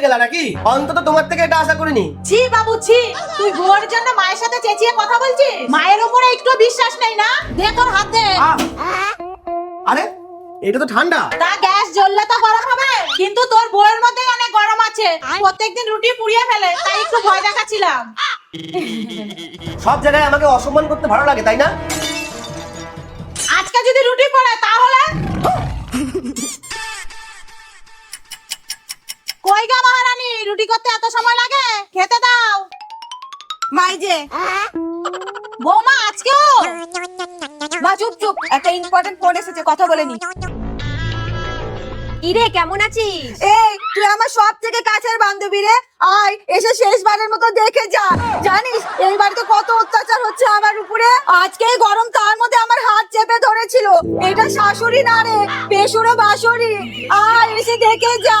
হয়ে গেলা নাকি? অন্তত তোমার থেকে এটা আশা করিনি। ছি বাবু ছি। তুই বউয়ের জন্য মায়ের সাথে চেঁচিয়ে কথা বলছিস? মায়ের উপরে একটু বিশ্বাস নেই না? দে তোর হাত। দে আরে এটা তো ঠান্ডা। তা গ্যাস জ্বললে তো গরম হবে। কিন্তু তোর বউয়ের মধ্যে অনেক গরম আছে। প্রত্যেকদিন রুটি পুড়িয়ে ফেলে তাই একটু ভয় দেখাচ্ছিলাম। সব জায়গায় আমাকে অসম্মান করতে ভালো লাগে তাই না? আজকে যদি রুটি পড়ে তাহলে? গা মহারানী রুটি করতে এত সময় লাগে? খেতে দাও। মাই যে। বৌমা আজকেও মা চুপ চুপ। একটা ইম্পর্টেন্ট ফোন এসেছে কথা বলে নি। ইরে কেমন আছিস? এই তুই আমার সব থেকে কাছের বান্ধবী রে। আয় এসে শেষবারের মতো দেখে যা। জানিস এই বাড়িতে কত অত্যাচার হচ্ছে আমার উপরে? আজকে গরম তার মধ্যে আমার হাত চেপে ধরেছিল। এটা শাশুড়ি না রে পেশুরে বাসুরি আয় এসে দেখে যা।